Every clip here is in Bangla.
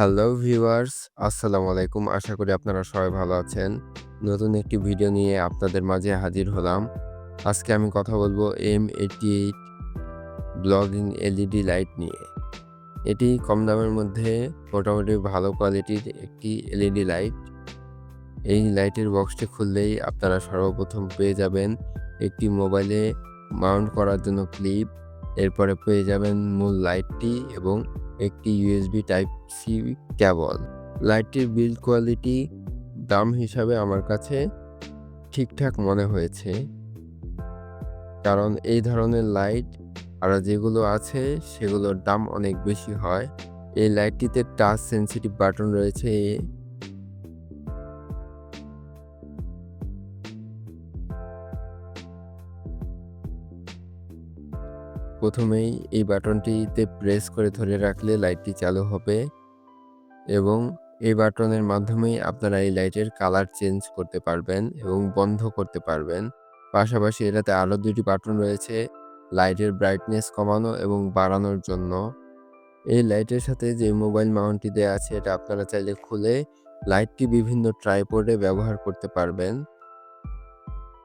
হ্যালো ভিউয়ার্স আসসালামু আলাইকুম। আশা করি আপনারা সবাই ভালো আছেন। নতুন একটি ভিডিও নিয়ে আপনাদের মাঝে হাজির হলাম। আজকে আমি কথা বলব এম এইটি এইট ব্লগিং এলইডি লাইট নিয়ে। এটি কম দামের মধ্যে মোটামুটি ভালো কোয়ালিটির একটি এলইডি লাইট এই লাইটের বক্সটি খুললেই আপনারা সর্বপ্রথম পেয়ে যাবেন একটি মোবাইলে মাউন্ট করার জন্য ক্লিপ এরপরে পেয়ে যাবেন মূল লাইটটি এবং একটি ইউএসবি টাইপ সি কেবল লাইটটির বিল্ড কোয়ালিটি দাম হিসাবে আমার কাছে ঠিকঠাক মনে হয়েছে। কারণ এই ধরনের লাইট আর যেগুলো আছে সেগুলোর দাম অনেক বেশি হয়। এই লাইটটিতে টাচ সেন্সিটিভ বাটন রয়েছে প্রথমেই এই বাটনটিতে প্রেস করে ধরে রাখলে লাইটটি চালু হবে এবং এই বাটনের মাধ্যমেই আপনারা এই লাইটের কালার চেঞ্জ করতে পারবেন এবং বন্ধ করতে পারবেন। পাশাপাশি এটাতে আরও দুটি বাটন রয়েছে লাইটের ব্রাইটনেস কমানো এবং বাড়ানোর জন্য। এই লাইটের সাথে যে মোবাইল মাউন্টটি দেওয়া আছে, এটা আপনারা চাইলে খুলে লাইটটি বিভিন্ন ট্রাইপোডে ব্যবহার করতে পারবেন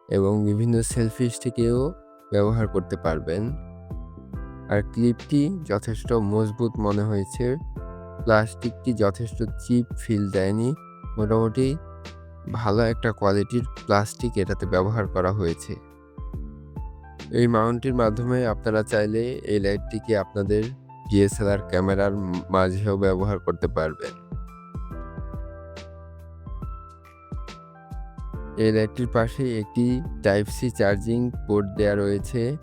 এবং বিভিন্ন সেলফি স্টিকেও ব্যবহার করতে পারবেন। আর ক্লিপটি যথেষ্ট মজবুত মনে হয়েছে। প্লাস্টিকটি যথেষ্ট চিপ ফিল দেয়নি। মোটামুটি ভালো একটা কোয়ালিটির প্লাস্টিক এটাতে ব্যবহার করা হয়েছে। এই মাউন্টটির মাধ্যমে আপনারা চাইলে এই লাইটটিকে আপনাদের ডিএসএলআর ক্যামেরার মাঝেও ব্যবহার করতে পারবেন। এই লাইটটির পাশে একটি টাইপ সি চার্জিং পোর্ট দেওয়া রয়েছে।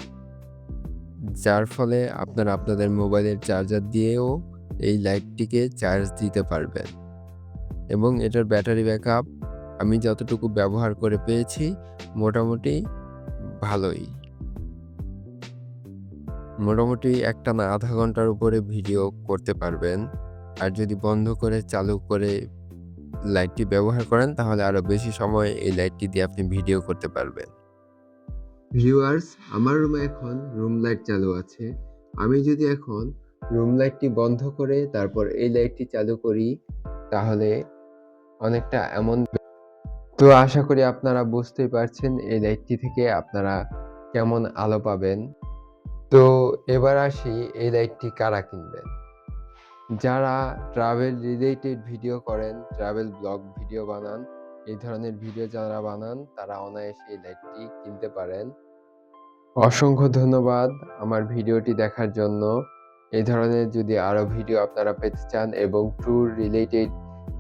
যার ফলে আপনারা আপনাদের মোবাইলের চার্জার দিয়েও এই লাইটটিকে চার্জ দিতে পারবেন। এবং এটার ব্যাটারি ব্যাকআপ আমি যতটুকু ব্যবহার করে পেয়েছি মোটামুটি ভালোই। মোটামুটি একটা না আধা ঘণ্টার উপরে ভিডিও করতে পারবেন। আর যদি বন্ধ করে চালু করে লাইটটি ব্যবহার করেন তাহলে আরও বেশি সময় এই লাইটটি দিয়ে আপনি ভিডিও করতে পারবেন। ভিউয়ার্স, আমার রুমে এখন রুম লাইট চালু আছে। আমি যদি এখন রুম লাইটটি বন্ধ করে তারপর এই লাইটটি চালু করি, তাহলে অনেকটা এমন তো আশা করি আপনারা বুঝতেই পারছেন এই লাইটটি থেকে আপনারা কেমন আলো পাবেন। তো এবার আসি এই লাইটটি কারা কিনবেন? যারা ট্রাভেল রিলেটেড ভিডিও করেন ট্রাভেল ব্লগ ভিডিও বানান এই ধরনের ভিডিও যারা বানান, তারা অনায়াসে এই লাইটটি কিনতে পারেন। অসংখ্য ধন্যবাদ আমার ভিডিওটি দেখার জন্য। এই ধরনের যদি আরও ভিডিও আপনারা পেতে চান এবং ট্যুর রিলেটেড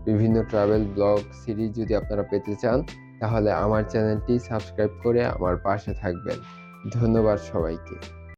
বিভিন্ন ট্রাভেল ব্লগ সিরিজ যদি আপনারা পেতে চান, তাহলে আমার চ্যানেলটি সাবস্ক্রাইব করে আমার পাশে থাকবেন। ধন্যবাদ সবাইকে।